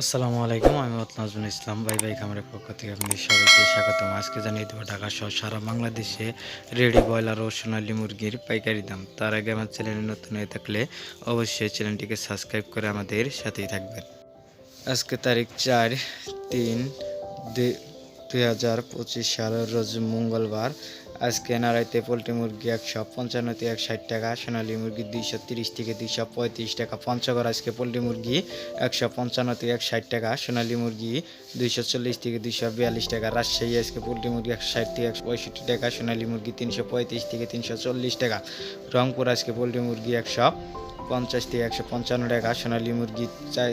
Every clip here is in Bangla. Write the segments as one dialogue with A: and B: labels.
A: আসসালামু আলাইকুম, আমি নাজমুল ইসলাম, ভাই ভাই খামারের পক্ষ থেকে আপনাদের সবাইকে স্বাগতম। আজকে জানিয়ে দেবো ঢাকা সহ সারা বাংলাদেশে রেডি ব্রয়লার ও সোনালী মুরগির পাইকারি দাম। তার আগে আমার চ্যানেলে নতুন হয়ে থাকলে অবশ্যই চ্যানেলটিকে সাবস্ক্রাইব করে আমাদের সাথেই থাকবেন। আজকে তারিখ চার তিন দুই হাজার পঁচিশ সালের রোজ মঙ্গলবার। আজকে নাড়াইতে পোলট্রি মুরগি একশো পঞ্চান্ন থেকে এক ষাট টাকা, সোনালী মুরগি দুইশো তিরিশ থেকে দুইশো পঁয়ত্রিশ টাকা। পঞ্চগড় আজকে পোলট্রি মুরগি একশো পঞ্চান্ন থেকে এক ষাট টাকা, সোনালী মুরগি দুইশো চল্লিশ থেকে দুইশো বিয়াল্লিশ টাকা। রাজশাহী আজকে পোলট্রি মুরগি একশো ষাট থেকে একশো পঁয়ষট্টি টাকা, সোনালী মুরগি তিনশো পঁয়ত্রিশ থেকে তিনশো চল্লিশ টাকা। রংপুর আজকে পোলট্রি মুরগি একশো পঞ্চাশ থেকে একশো পঞ্চান্ন টাকা, সোনালী মুরগি চাই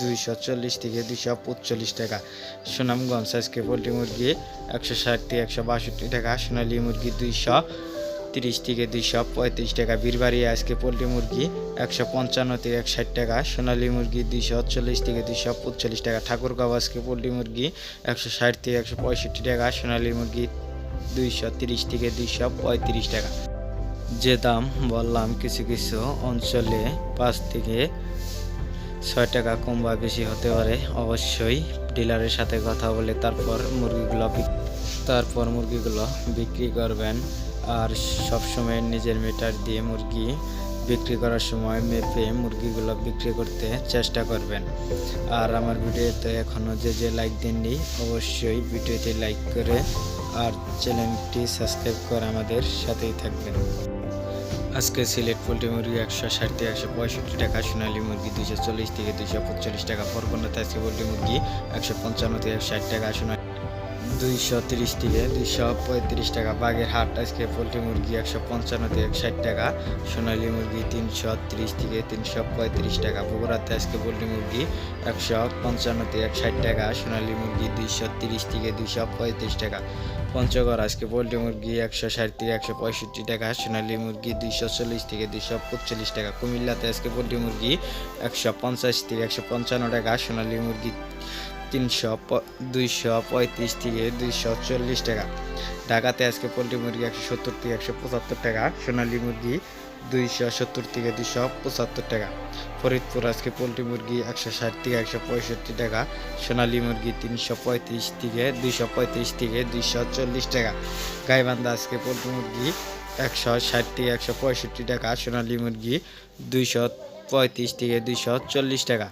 A: দুইশো চল্লিশ থেকে দুইশো পঁচল্লিশ টাকা। সুনামগঞ্জ আজকে পোলট্রি মুরগি একশো ষাট থেকে একশো বাষট্টি টাকা, সোনালী মুরগি দুইশো তিরিশ থেকে দুইশো পঁয়ত্রিশ টাকা, বীরবাড়ি আজকে পোলট্রি মুরগি একশো পঞ্চান্ন থেকে এক ষাট টাকা, সোনালী মুরগি দুইশো চল্লিশ থেকে দুইশো পঁচল্লিশ টাকা, ঠাকুরগাঁও আজকে পোলট্রি মুরগি একশো ষাট থেকে একশো পঁয়ষট্টি টাকা, সোনালী মুরগি দুইশো তিরিশ থেকে দুইশো পঁয়ত্রিশ টাকা। যে দাম বললাম কিছু কিছু অঞ্চলে পাঁচ থেকে ছয় টাকা কম বা বেশি হতে পারে, অবশ্যই ডিলারের সাথে কথা বলে তারপর মুরগিগুলো তারপর মুরগিগুলো বিক্রি করবেন। আর সবসময় নিজের মিটার দিয়ে মুরগি বিক্রি করার সময় মেপে মুরগিগুলো বিক্রি করতে চেষ্টা করবেন। আর আমার ভিডিওতে এখনও যে যে লাইক দেননি, অবশ্যই ভিডিওতে লাইক করে আর চ্যানেলটি সাবস্ক্রাইব করে আমাদের সাথেই থাকবেন। আজকে সিলেট পোলট্রি মুরগি একশো ষাট থেকে একশো পঁয়ষট্টি টাকা, সোনালী মুরগি দুশো চল্লিশ থেকে দুশো পঁচল্লিশ টাকা, পরগনাতে থাকে পোলট্রি মুরগি একশো পঞ্চান্ন থেকে ষাট টাকা, সোনালী দুইশো তিরিশ থেকে দুইশো পঁয়ত্রিশ টাকা। বাঘের হাট, আজকে পোলট্রি মুরগি একশো পঞ্চান্ন থেকে ষাট টাকা, সোনালী মুরগি তিনশো তিরিশ থেকে তিনশো পঁয়ত্রিশ টাকা। বগুড়াতে আজকে পোলট্রি মুরগি একশো পঞ্চান্ন থেকে ষাট টাকা, সোনালী মুরগি দুইশো তিরিশ থেকে দুইশো পঁয়ত্রিশ টাকা। পঞ্চগড়, আজকে পোলট্রি মুরগি একশো ষাট থেকে একশো পঁয়ষট্টি টাকা, সোনালী মুরগি দুইশো চল্লিশ থেকে দুইশো পঁচল্লিশ টাকা। কুমিল্লাতে আজকে পোলট্রি মুরগি একশো পঞ্চাশ থেকে একশো পঞ্চান্ন টাকা, সোনালী মুরগি তিনশো দুইশো পঁয়ত্রিশ থেকে দুইশো চল্লিশ টাকা। ঢাকাতে আজকে পোলট্রি মুরগি একশো সত্তর থেকে একশো পঁচাত্তর টাকা, সোনালী মুরগি দুইশো সত্তর থেকে দুইশো পঁচাত্তর টাকা। ফরিদপুর আজকে পোলট্রি মুরগি একশো ষাট থেকে একশো পঁয়ষট্টি টাকা, সোনালী মুরগি তিনশো পঁয়ত্রিশ থেকে দুইশো পঁয়ত্রিশ থেকে দুইশো চল্লিশ টাকা। গাইবান্ধা আজকে পোলট্রি মুরগি একশো ষাট থেকে একশো পঁয়ষট্টি টাকা, সোনালী মুরগি দুইশো পঁয়ত্রিশ থেকে দুইশো চল্লিশ টাকা।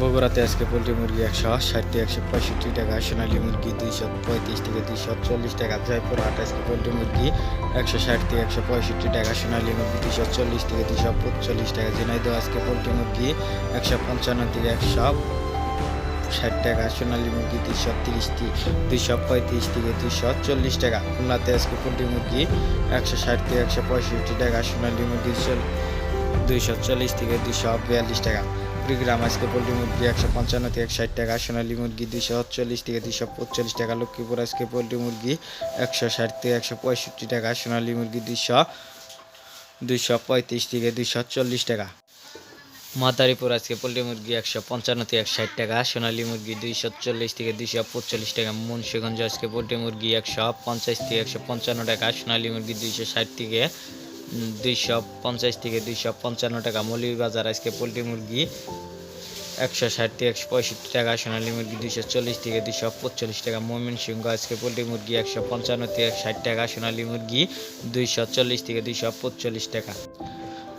A: বগুড়াতে আজকে পোলট্রি মুরগি একশো ষাটটি একশো পঁয়ষট্টি টাকা, সোনালী মুরগি দুইশো পঁয়ত্রিশ থেকে দুইশো চল্লিশ টাকা, জয়পুর আজকে পোলট্রি মুরগি একশো ষাট থেকে একশো পঁয়ষট্টি টাকা, সোনালী মুরগি দুইশো চল্লিশ থেকে দুইশো পঁচল্লিশ টাকা, ঝিনাইদহ আজকে পোলট্রি মুরগি একশো পঞ্চান্ন থেকে একশো ষাট টাকা, সোনালী মুরগি দুইশো তিরিশ দুইশো পঁয়ত্রিশ থেকে দুইশো চল্লিশ টাকা, খুলনাতে আজকে পোলট্রি মুরগি একশো ষাট থেকে একশো পঁয়ষট্টি টাকা, সোনালী মুরগি দুইশো চল্লিশ থেকে দুইশো বিয়াল্লিশ টাকা। কুড়িগ্রাম আজকে পোলট্রি মুরগি একশো পঞ্চান্ন থেকে ষাট টাকা, সোনালী মুরগি দুইশো চল্লিশ থেকে দুইশো পঁচল্লিশ টাকা, লক্ষ্মীপুর আজকে পোলট্রি মুরগি একশো ষাট থেকে একশো পঁয়ষট্টি টাকা, সোনালী মুরগি দুইশো দুইশো পঁয়ত্রিশ থেকে দুইশো চল্লিশ টাকা। মাদারীপুর আজকে পোলট্রি মুরগি একশো পঞ্চান্ন থেকে ষাট টাকা, সোনালী মুরগি দুইশো চল্লিশ থেকে দুইশো পঁচল্লিশ টাকা, মুন্সিগঞ্জ আজকে পোলট্রি মুরগি একশো পঞ্চাশ থেকে একশো পঞ্চান্ন টাকা, সোনালী মুরগি দুইশো ষাট থেকে দুইশো পঞ্চাশ থেকে দুইশো পঞ্চান্ন টাকা। মৌলভীবাজার আজকে পোলট্রি মুরগি একশো ষাট থেকে একশো পঁয়ষট্টি টাকা, সোনালী মুরগি দুইশো চল্লিশ থেকে দুইশো পঁচল্লিশ টাকা ময়মনসিংহ আজকে পোলট্রি মুরগি একশো পঞ্চান্ন থেকে ষাট টাকা, সোনালী মুরগি দুইশো চল্লিশ থেকে দুইশো পঁচল্লিশ টাকা।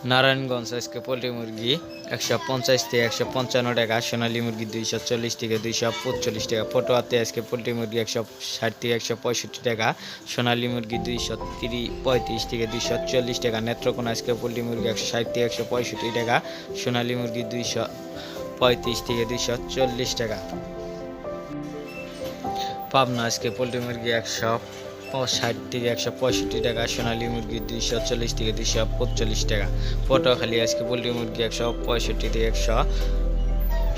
A: নারায়ণগঞ্জ, আজকে পোলট্রি মুরগি একশো পঞ্চাশ থেকে একশো পঞ্চান্ন টাকা, সোনালী মুরগি দুইশো চল্লিশ থেকে দুইশো পঁচল্লিশ টাকা, পটোয়াতে আজকে পোলট্রি মুরগি একশো ষাট থেকে একশো পঁয়ষট্টি টাকা, সোনালী মুরগি দুইশো তিরিশ পঁয়ত্রিশ থেকে দুইশো চল্লিশ টাকা, নেত্রকোনা আজকে পোলট্রি মুরগি একশো ষাট থেকে একশো পঁয়ষট্টি টাকা, সোনালী মুরগি দুইশো পঁয়ত্রিশ থেকে দুইশো চল্লিশ টাকা। পাবনা আজকে পোলট্রি মুরগি একশো ষাট থেকে একশো পঁয়ষট্টি টাকা, সোনালী মুরগি দুইশো চল্লিশ থেকে দুইশো পঁচল্লিশ টাকা। পটুয়াখালী আজকে পোলট্রি মুরগি একশো পঁয়ষট্টি থেকে একশো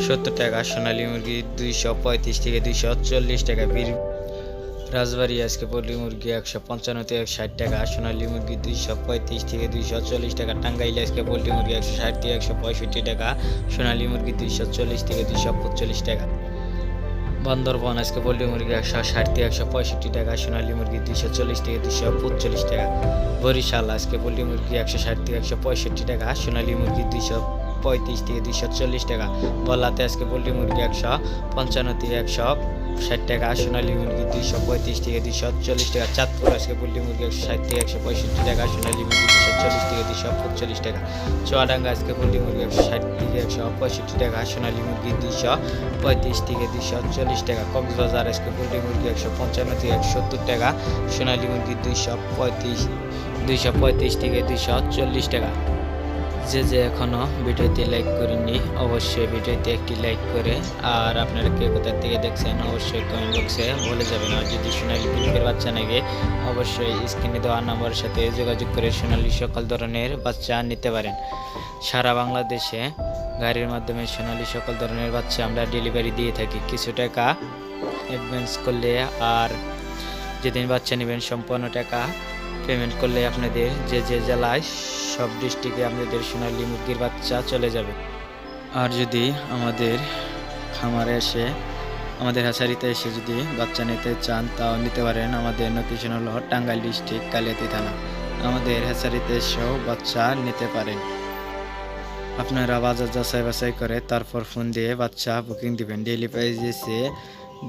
A: সত্তর টাকা, সোনালী মুরগি দুইশো পঁয়ত্রিশ থেকে দুইশো চল্লিশ টাকা। বীর রাজবাড়ি আজকে পোলট্রি মুরগি একশো পঞ্চান্ন থেকে ষাট টাকা, সোনালী মুরগি দুইশো পঁয়ত্রিশ থেকে দুইশো চল্লিশ টাকা। টাঙ্গাইলে আজকে পোলট্রি মুরগি একশো ষাট থেকে একশো পঁয়ষট্টি টাকা, সোনালী মুরগি দুইশো চল্লিশ থেকে দুইশো পঁচল্লিশ টাকা। বান্দরবন, আজকে পোলট্রি মুরগি একশো ষাট একশো পঁয়ষট্টি টাকা, সোনালী মুরগি দুইশো চল্লিশ থেকে দুইশো পঁচল্লিশ টাকা, বরিশাল, আজকে পোলট্রি মুরগি একশো ষাট থেকে একশো পঁয়ষট্টি টাকা, সোনালী মুরগি দুইশো পঁয়ত্রিশ থেকে দুইশো চল্লিশ টাকা বলাতে আজকে পোলট্রি মুরগি একশো পঞ্চান্ন থেকে একশো ষাট টাকা, সোনালী মুরগি দুইশো পঁয়ত্রিশ থেকে দুইশো চল্লিশ টাকা, চাঁদপুর আজকে পোলট্রি মুরগি একশো ষাট থেকে একশো পঁয়ষট্টি টাকা, সোনালী মুরগি দুশো চল্লিশ থেকে দুশো পঁয়তাল্লিশ টাকা, চুয়াডাঙ্গা আজকে পোলট্রি মুরগি একশো ষাট থেকে একশো পঁয়ষট্টি টাকা, সোনালী মুরগি দুইশো পঁয়ত্রিশ থেকে দুইশো চল্লিশ টাকা, কক্সবাজার আজকে পোলট্রি মুরগি একশো পঞ্চান্ন থেকে একশো সত্তর টাকা, সোনালী মুরগি দুইশো পঁয়ত্রিশ দুইশো পঁয়ত্রিশ থেকে দুইশো চল্লিশ টাকা। যে যে এখনও ভিডিওতে লাইক করেননি, অবশ্যই ভিডিওতে একটি লাইক করে। আর আপনারা কে কোথা থেকে দেখছেন, অবশ্যই কমেন্ট বক্সে বলে যাবেন। আর যদি সোনালি মুরগির বাচ্চা নাগে অবশ্যই স্ক্রিনে দেওয়া নাম্বারের সাথে যোগাযোগ করে সোনালি সকল ধরনের বাচ্চা নিতে পারেন। সারা বাংলাদেশে গাড়ির মাধ্যমে সোনালি সকল ধরনের বাচ্চা আমরা ডেলিভারি দিয়ে থাকি। কিছু টাকা অ্যাডভান্স করলে আর যেদিন বাচ্চা নেবেন, সম্পূর্ণ টাকা পেমেন্ট করলে আপনাদের যে যে জেলায় সব ডিস্ট্রিক্টে আপনাদের সোনালী মুরগির বাচ্চা চলে যাবে। আর যদি আমাদের খামারে এসে, আমাদের হাসারিতে এসে যদি বাচ্চা নিতে চান, তাও নিতে পারেন আমাদের লোকেশন হলো টাঙ্গাইল ডিস্ট্রিক্ট কালিয়াতি থানা। আমাদের হাসারিতে এসেও বাচ্চা নিতে পারেন। আপনারা বাজার যাচাই বাছাই করে তারপর ফোন দিয়ে বাচ্চা বুকিং দিবেন। ডেলি প্রাইসে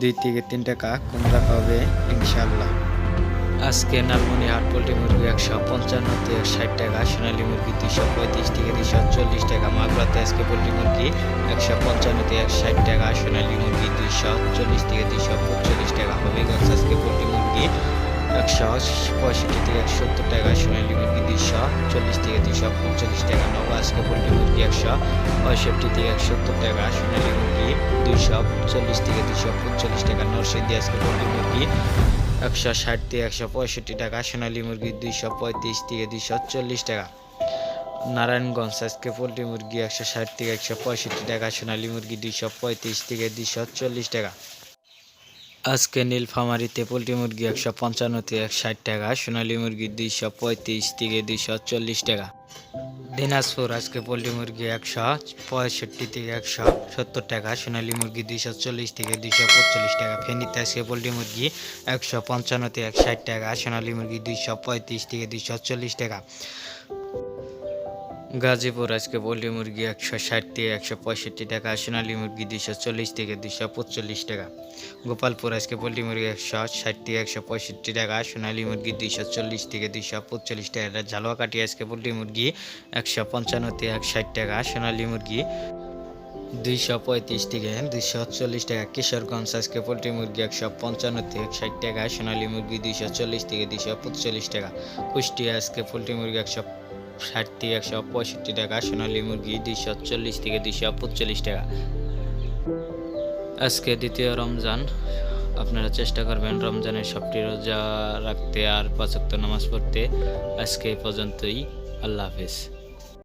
A: দুই থেকে তিন টাকা কম রাখা হবে ইনশাল্লাহ আজকে নালমনি হাট পোলট্রি মুরগি একশো পঞ্চান্ন থেকে ষাট টাকা, সোনালী মুরগি দুইশো পঁয়ত্রিশ থেকে দুইশো চল্লিশ টাকা, মাগুরাতে আজকে পোলট্রি মুরগি একশো পঞ্চান্ন থেকে ষাট টাকা, সোনালী মুরগি দুইশো চল্লিশ থেকে দুইশো পঁয়তাল্লিশ টাকা, হবিগঞ্জ আজকে পোলট্রি মুরগি একশো পঁয়ষট্টি থেকে একশো সত্তর টাকা, সোনালী মুরগি দুইশো চল্লিশ থেকে দুইশো পঁয়চল্লিশ টাকা নবা আজকে পোলট্রি মুরগি একশো পঁয়ষট্টি থেকে একশো সত্তর টাকা, সোনালী মুরগি দুইশো চল্লিশ থেকে দুইশো পঁয়চল্লিশ টাকা, নরসিংদী আজকে পোলট্রি মুরগি একশো ষাট থেকে একশো পঁয়ষট্টি টাকা, সোনালী মুরগি দুইশো পঁয়ত্রিশ থেকে দুইশো চল্লিশ টাকা। নারায়ণগঞ্জ আজকে পোলট্রি মুরগি একশো ষাট থেকে একশো পঁয়ষট্টি টাকা, সোনালী মুরগি দুইশো পঁয়ত্রিশ থেকে দুইশো চল্লিশ টাকা। আজকে নীলফামারিতে পোলট্রি মুরগি একশো পঞ্চান্ন থেকে ষাট টাকা, সোনালী মুরগি দুইশো পঁয়ত্রিশ থেকে দুইশো চল্লিশ টাকা। দিনাজপুর, আজকে পোলট্রি মুরগি একশো পঁয়ষট্টি থেকে একশো সত্তর টাকা, সোনালী মুরগি দুইশো চল্লিশ থেকে দুইশো পঁয়তাল্লিশ টাকা, ফেনীতে আজকে পোলট্রি মুরগি একশো পঞ্চান্ন থেকে ষাট টাকা, সোনালী মুরগি দুইশো পঁয়ত্রিশ থেকে দুইশো চল্লিশ টাকা। গাজীপুর আজকে পোলট্রি মুরগি একশো ষাট থেকে একশো পঁয়ষট্টি টাকা, সোনালী মুরগি দুইশো চল্লিশ থেকে দুশো পঁচল্লিশ টাকা। গোপালপুর আজকে পোলট্রি মুরগি একশো ষাট থেকে একশো পঁয়ষট্টি টাকা, সোনালী মুরগি দুইশো চল্লিশ থেকে দুইশো পঁচল্লিশ টাকা। ঝালুয়াকাটি আজকে পোলট্রি মুরগি একশো পঞ্চান্ন থেকে ষাট টাকা, সোনালী মুরগি দুইশো পঁয়ত্রিশ থেকে দুইশো চল্লিশ টাকা। কিশোরগঞ্জ আজকে পোলট্রি মুরগি একশো পঞ্চান্ন থেকে ষাট টাকা, সোনালী মুরগি দুইশো চল্লিশ থেকে দুইশো পঁচল্লিশ টাকা। কুষ্টিয়া আজকে পোলট্রি মুরগি একশো ষাট থেকে একশো পঁয়ষট্টি টাকা, সোনালি মুরগি দুইশো চল্লিশ থেকে দুইশো পঁচল্লিশ টাকা। আজকে দ্বিতীয় রমজান, আপনারা চেষ্টা করবেন রমজানের সবটি রোজা রাখতে আর পাঁচক্ত নামাজ পড়তে। আজকে পর্যন্তই, আল্লাহ হাফেজ।